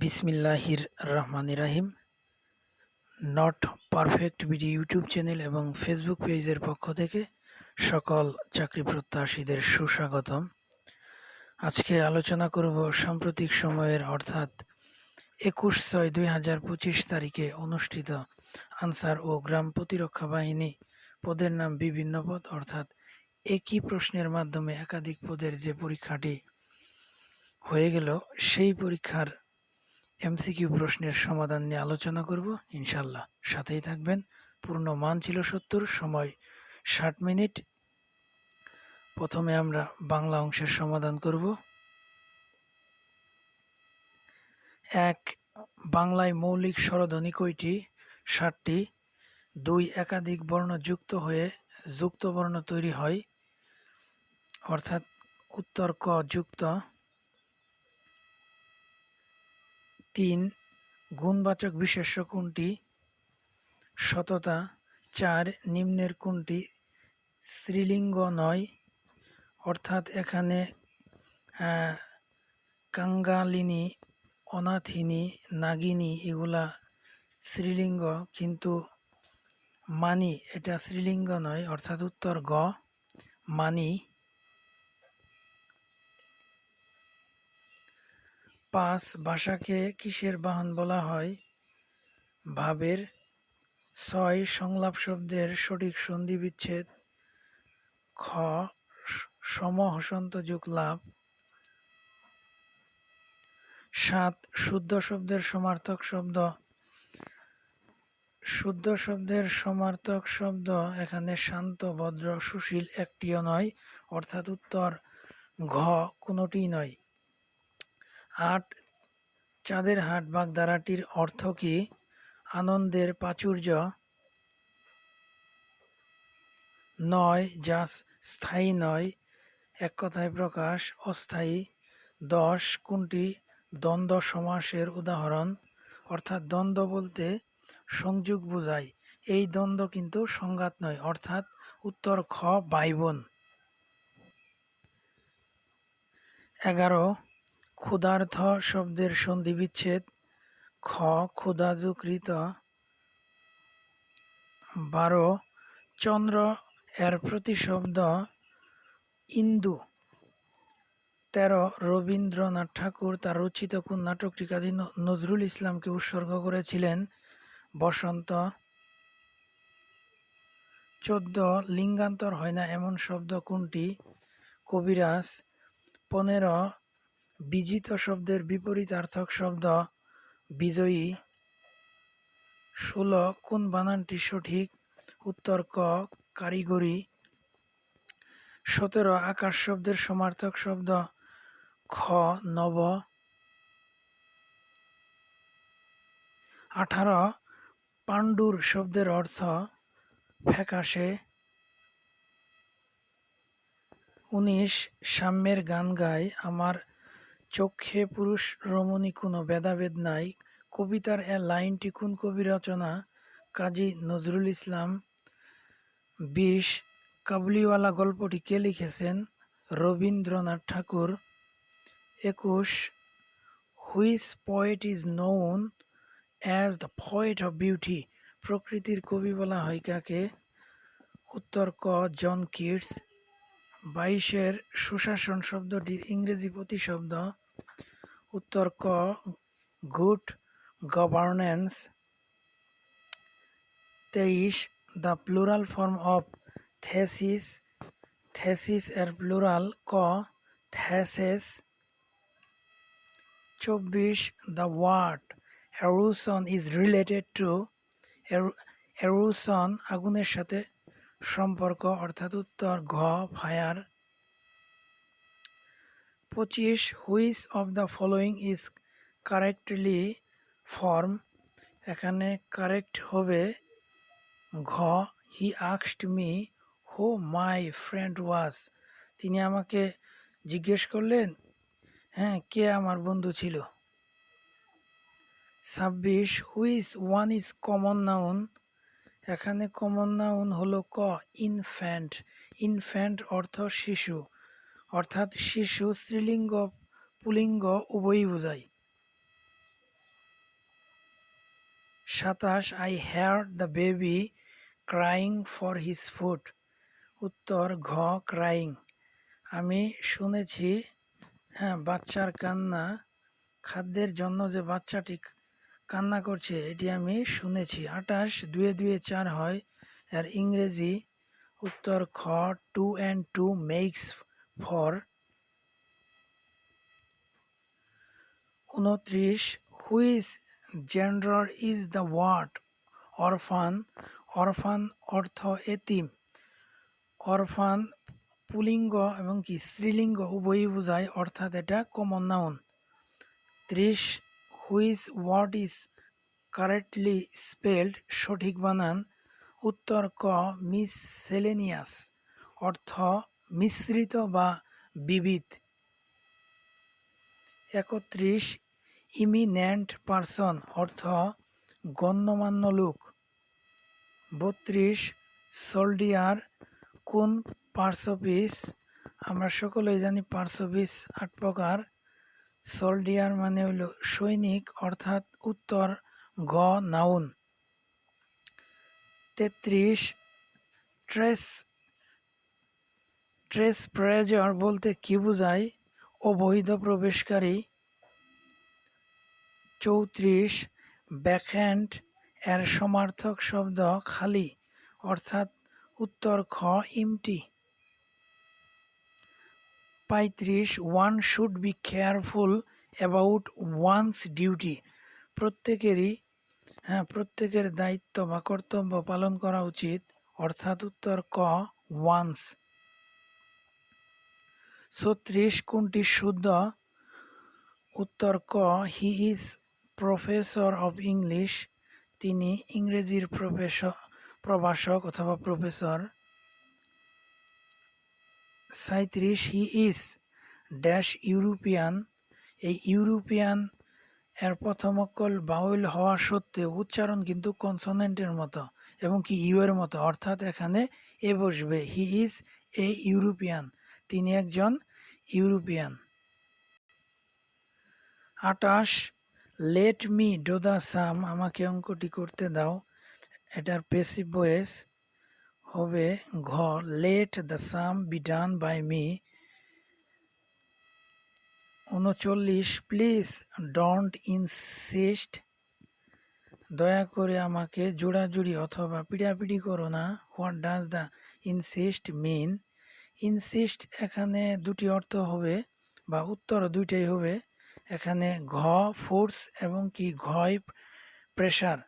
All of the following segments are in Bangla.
বিসমিল্লাহির রহমান রাহিম। Not perfect BD YouTube channel এবং ফেসবুক পেজের পক্ষ থেকে সকল চাকরি প্রত্যাশীদের সুস্বাগতম। আজকে আলোচনা করব সাম্প্রতিক সময়ের অর্থাৎ একুশ ছয় দুই হাজার পঁচিশ তারিখে অনুষ্ঠিত আনসার ও গ্রাম প্রতিরক্ষা বাহিনী পদের নাম বিভিন্ন পদ, অর্থাৎ একই প্রশ্নের মাধ্যমে একাধিক পদের যে পরীক্ষাটি হয়ে গেল, সেই পরীক্ষার এমসিকিউ প্রশ্নের সমাধান নিয়ে আলোচনা করব। ইনশাল্লাহ সাথেই থাকবেন। পূর্ণ মান ছিল সত্তর, সময় ষাট মিনিট। প্রথমে আমরা বাংলা অংশের সমাধান করব। এক, বাংলায় মৌলিক স্বরধ্বনি কয়টি? ষাটটি। দুই, একাধিক বর্ণ যুক্ত হয়ে যুক্ত বর্ণ তৈরি হয়। অর্থাৎ উত্তর ক যুক্ত। তিন, গুণবাচক বিশেষ্য কোনটি? সততা। চার, নিম্নের কোনটি? স্ত্রীলিঙ্গ নয়। অর্থাৎ এখানে কাঙ্গালিনী, অনাথিনী, নাগিনী এগুলা স্ত্রীলিঙ্গ, কিন্তু মানি, এটা স্ত্রীলিঙ্গ নয়, অর্থাৎ উত্তর গ, মানি। পাঁচ ভাষাকে কিসের বাহন বলা হয়? ভাবের ছয় সংলাপ শব্দের সঠিক সন্ধি বিচ্ছেদ খ সম হসন্ত যুগ লাভ। সাত, শুদ্ধ শব্দের সমার্থক শব্দ। শুদ্ধ শব্দের সমার্থক শব্দ এখানে শান্ত, ভদ্র, সুশীল একটিও নয়, অর্থাৎ উত্তর ঘ কোনোটি নয়। আট চাঁদের হাট বাগধারাটির অর্থ কি? আনন্দের প্রাচুর্য? নয় যা স্থায়ী নয়। এক কথায় প্রকাশ, অস্থায়ী। দশ, কোনটি দ্বন্দ্ব সমাসের উদাহরণ? অর্থাৎ দ্বন্দ্ব বলতে সংযোগ বোঝায়। এই দ্বন্দ্ব কিন্তু সংঘাত নয়, অর্থাৎ উত্তর খ বাইবন এগারো ক্ষুধার্থ শব্দের সন্ধি বিচ্ছেদ, খ, ক্ষুধাযুকৃত বারো, চন্দ্র এর প্রতিশব্দ ইন্দু। তেরো, রবীন্দ্রনাথ ঠাকুর তার রচিত কোন নাটকটি কাজী নজরুল ইসলামকে উৎসর্গ করেছিলেন। বসন্ত। চোদ্দ, লিঙ্গান্তর হয় না এমন শব্দ কোনটি? কবিরাজ। পনেরো বিজিত শব্দের বিপরীতার্থক শব্দ বিজয়ী। ষোলো, কোন বানানটি সঠিক? উত্তর ক, কারিগরি। সতেরো, আকাশ শব্দের সমার্থক শব্দ। খ, নব। আঠারো, পাণ্ডুর শব্দের অর্থ ফ্যাকাশে। উনিশ, সাম্যের গান গায় আমার চক্ষে পুরুষ রমণী কোনো ভেদাভেদ নাই। কবিতার এ লাইনটি কোন কবি রচনা কাজী নজরুল ইসলাম। বিশ, কাবুলিওয়ালা গল্পটি কে লিখেছেন? রবীন্দ্রনাথ ঠাকুর। একুশ, which poet is known as the poet of beauty, প্রকৃতির কবি বলা হয় কাকে? উত্তর ক, জন কিডস বাইশের সুশাসন শব্দটির ইংরেজি প্রতিশব্দ উত্তর ক গুড গভর্নেন্স তেইশ the plural form of thesis thesis এর প্লুরাল ক থ্যাসেস চব্বিশ the word arson is related to arson আগুনের সাথে সম্পর্ক, অর্থাৎ উত্তর ঘ ফায়ার পঁচিশ which of the following is correctly form. এখানে কারেক্ট হবে, ঘ, হি আক্সড মি হো মাই ফ্রেন্ড ওয়াজ। তিনি আমাকে জিজ্ঞেস করলেন হ্যাঁ কে আমার বন্ধু ছিল? ছাব্বিশ which one is common noun? এখানে কমন নাউন হলো ক, ইনফ্যান্ট। ইনফ্যান্ট অর্থ শিশু। অর্থাৎ শিশু, স্ত্রীলিঙ্গ, পুলিঙ্গ উভয়ই বোঝায়। সাতাশ I hear the baby crying for his food উত্তর, ঘ ক্রাইং আমি শুনেছি হ্যাঁ বাচ্চার কান্না, খাদ্যের জন্য যে বাচ্চাটি কান্না করছে, এটি আমি শুনেছি। আটাশ দুয়ে দুয়ে চার হয়। আর ইংরেজি উত্তর, খ two and two makes four উনত্রিশ which gender is the word orphan orphan অর্থ এতিম। অরফান পুলিঙ্গ এবং কি? স্ত্রীলিঙ্গ, উভয়ই বোঝায়, অর্থাৎ এটা কমন নাউন ত্রিশ which word is correctly spelled সঠিক বানান। উত্তর ক মিসসেলেনিয়াস অর্থ মিশ্রিত বা বিবিধ। একত্রিশ ইমিন্যান্ট পারসন অর্থ গণ্যমান্য লোক। বত্রিশ, সোলডিয়ার কোন পার্সপিস, আমরা সকলেই জানি পার্সপিস আট প্রকার। সোলডিয়ার মানে হইল সৈনিক, অর্থাৎ উত্তর গ নাউন। তেত্রিশ, ট্রেস ট্রেস প্রেজর বলতে কি বোঝায়? অবৈধ প্রবেশকারী চৌত্রিশ, ব্যাকহ্যান্ড এর সমার্থক শব্দ খালি, অর্থাৎ উত্তর খ ইমটি পঁয়ত্রিশ one should be careful about one's duty প্রত্যেকেরই হ্যাঁ প্রত্যেকের দায়িত্ব বা কর্তব্য পালন করা উচিত, অর্থাৎ উত্তর ক ওয়ান্স ছত্রিশ কোনটি শুদ্ধ? উত্তর ক he is professor of English তিনি ইংরেজির প্রফেসর প্রভাষক অথবা প্রফেসর সাঁত্রিশ হি ইজ ড্যাশ ইউরোপিয়ান এই ইউরোপিয়ান এর প্রথম অক্ষর বাউল হওয়া সত্ত্বেও উচ্চারণ কিন্তু কনসোনেন্টের মতো এবং কি ইউ এর মতো। অর্থাৎ এখানে এ বসবে। হি ইজ এ ইউরোপিয়ান তিনি একজন ইউরোপিয়ান। আটাশ লেট মি ডো সাম আমাকে অঙ্কটি করতে দাও। এটার পেসিভ ভয়েস হবে ঘ let the sum be done by me উনচল্লিশ প্লিজ ডোন্ট ইনসিস্ট দয়া করে আমাকে জোড়াজুড়ি অথবা পিড়াপিড়ি করো না। What does the insist mean insist এখানে দুটি অর্থ হবে বা উত্তর দুইটাই হবে। এখানে ঘ, ফোর্স এবং কি? ঘয় প্রেশার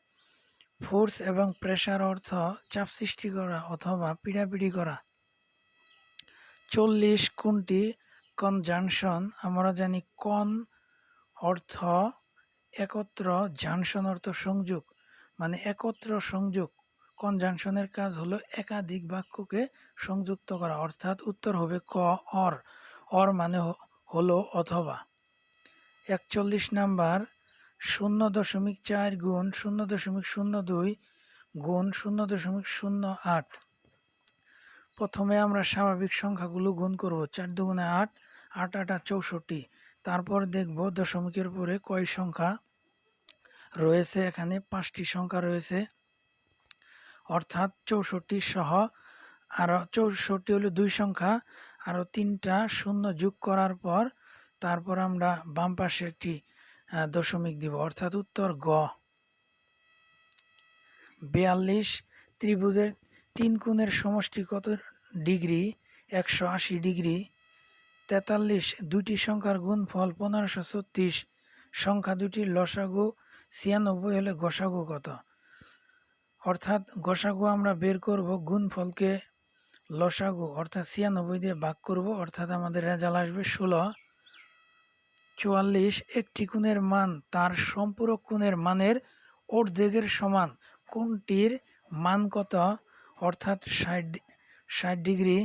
ফোর্স এবং প্রেশার অর্থ চাপ সৃষ্টি করা অথবা পিড়াপিড়ি করা। চল্লিশ, কোনটি? কনজাংশন। আমরা জানি কন অর্থ একত্র, জাংশন অর্থ সংযোগ। মানে একত্র সংযোগ। কনজাংশনের কাজ হলো একাধিক বাক্যকে সংযুক্ত করা। অর্থাৎ উত্তর হবে ক, অর। অর মানে হলো অথবা। একচল্লিশ নাম্বার, শূন্য দশমিক চার গুণ শূন্য দশমিক শূন্য দুই গুণ শূন্য দশমিক শূন্য আট। প্রথমে আমরা স্বাভাবিক সংখ্যাগুলো গুণ করব। চার দুগুণে আট আট আটা চৌষট্টি। তারপর দেখব দশমিকের পরে কয় সংখ্যা রয়েছে এখানে, পাঁচটি সংখ্যা রয়েছে। অর্থাৎ চৌষট্টি সহ আরও চৌষট্টি হলো দুই সংখ্যা আরও তিনটা শূন্য যোগ করার পর তারপর আমরা বাম পাশে একটি দশমিক দিব, অর্থাৎ উত্তর গ। বিয়াল্লিশ, ত্রিভুজের তিন কোণের সমষ্টি কত ডিগ্রি? একশো আশি ডিগ্রি। তেতাল্লিশ, দুইটি সংখ্যার গুণফল পনেরোশো ছত্রিশ, সংখ্যা দুটির লসাগু ছিয়ানব্বই হলে গসাগু কত? অর্থাৎ গসাগু আমরা বের করব গুণফলকে লসাগু, অর্থাৎ ছিয়ানব্বই দিয়ে ভাগ করব, অর্থাৎ আমাদের রেজাল্ট আসবে ষোলো। চুয়াল্লিশ, একটি কোণের মান তার সম্পূরক কোণের মানের অর্ধেকের সমান। কোনটির মান কত? অর্থাৎ ষাট ষাট ডিগ্রি।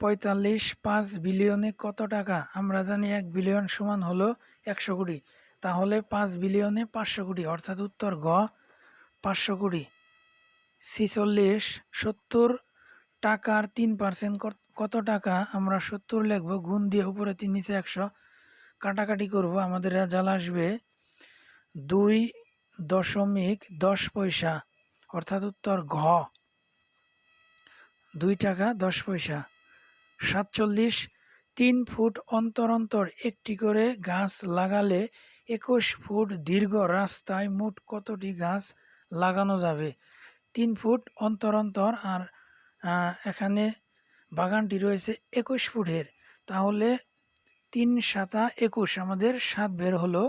পঁয়তাল্লিশ, পাঁচ বিলিয়নে কত টাকা? আমরা জানি এক বিলিয়ন সমান হলো একশো কোটি। তাহলে পাঁচ বিলিয়নে পাঁচশো কোটি, অর্থাৎ উত্তর গ, পাঁচশো কোটি। ছিচল্লিশ, সত্তর টাকার তিন পার্সেন্ট কত টাকা আমরা সত্তর লিখব, গুণ দিয়ে উপরে তিন, নিচে একশো। কাটাকাটি করব, আমাদের রেজাল্ট আসবে দুই দশমিক দশ পয়সা, অর্থাৎ উত্তর ঘ। দুই টাকা দশ পয়সা। সাতচল্লিশ, তিন ফুট অন্তর অন্তর একটি করে গাছ লাগালে একুশ ফুট দীর্ঘ রাস্তায় মোট কতটি গাছ লাগানো যাবে? তিন ফুট অন্তর অন্তর আর এখানে বাগানটি রয়েছে একুশ ফুটের। তাহলে তিন সাতা একুশ আমাদের সাত বের হলো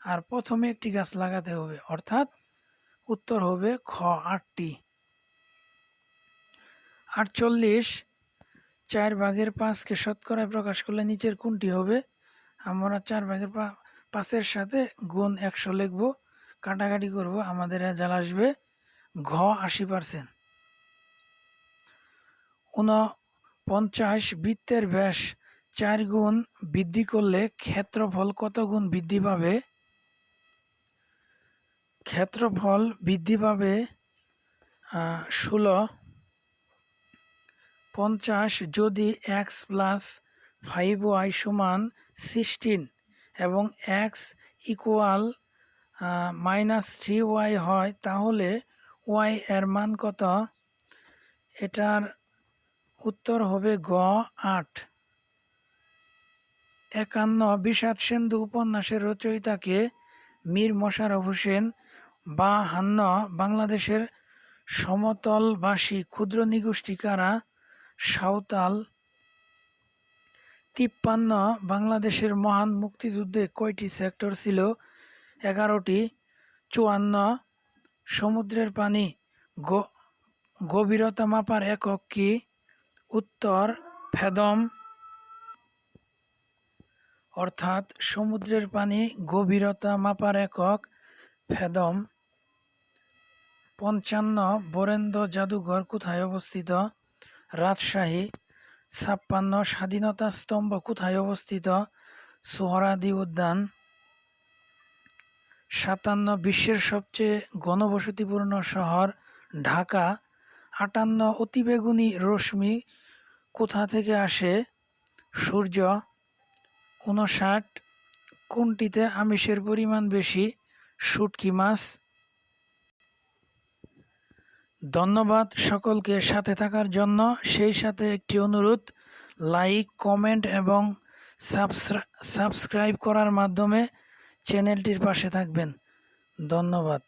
আর প্রথমে একটি গাছ লাগাতে হবে, অর্থাৎ উত্তর হবে খ, আটটি। আটচল্লিশ, চার ভাগের পাঁচকে শতকরায় প্রকাশ করলে নিচের কোনটি হবে? আমরা চার ভাগের পা পাঁচের সাথে গুণ একশো লিখব, কাটাকাটি করব, আমাদের রেজাল্ট আসবে ঘ আশি পার্সেন্ট। উনপঞ্চাশ বৃত্তের ব্যাস চার গুণ বৃদ্ধি করলে ক্ষেত্রফল কত গুণ বৃদ্ধি পাবে? ক্ষেত্রফল বৃদ্ধি পাবে ষোলো। পঞ্চাশ যদি এক্স প্লাস ফাইভ ওয়াই সমান সিক্সটিন এবং x equal minus three y হয়, তাহলে ওয়াই এর মান কত? এটার উত্তর হবে গ আট। একান্ন, বিষাদ সিন্ধু উপন্যাসের রচয়িতাকে মীর মোশাররফ হোসেন বা হান্ন বাংলাদেশের সমতলবাসী, ক্ষুদ্র নিগোষ্ঠী কারা? সাঁওতাল তিপ্পান্ন বাংলাদেশের মহান মুক্তিযুদ্ধে কয়টি সেক্টর ছিল? এগারোটি, চুয়ান্ন, সমুদ্রের পানি গভীরতা মাপার একক কি? উত্তর, ফেদম। অর্থাৎ সমুদ্রের পানি গভীরতা মাপার একক ফেদম। পঞ্চান্ন, বরেন্দ্র জাদুঘর কোথায় অবস্থিত? রাজশাহী। ছাপ্পান্ন স্বাধীনতা স্তম্ভ কোথায় অবস্থিত? সোহরাদি উদ্যান। সাতান্ন বিশ্বের সবচেয়ে ঘনবসতিপূর্ণ শহর ঢাকা। আটান্ন অতিবেগুনি রশ্মি কোথা থেকে আসে? সূর্য। উনষাট কোনটিতে আমিষের পরিমাণ বেশি? শুটকি মাছ। ধন্যবাদ সকলকে সাথে থাকার জন্য। সেই সাথে একটি অনুরোধ লাইক কমেন্ট এবং সাবস্ক্রাইব করার মাধ্যমে চ্যানেলটির পাশে থাকবেন। ধন্যবাদ।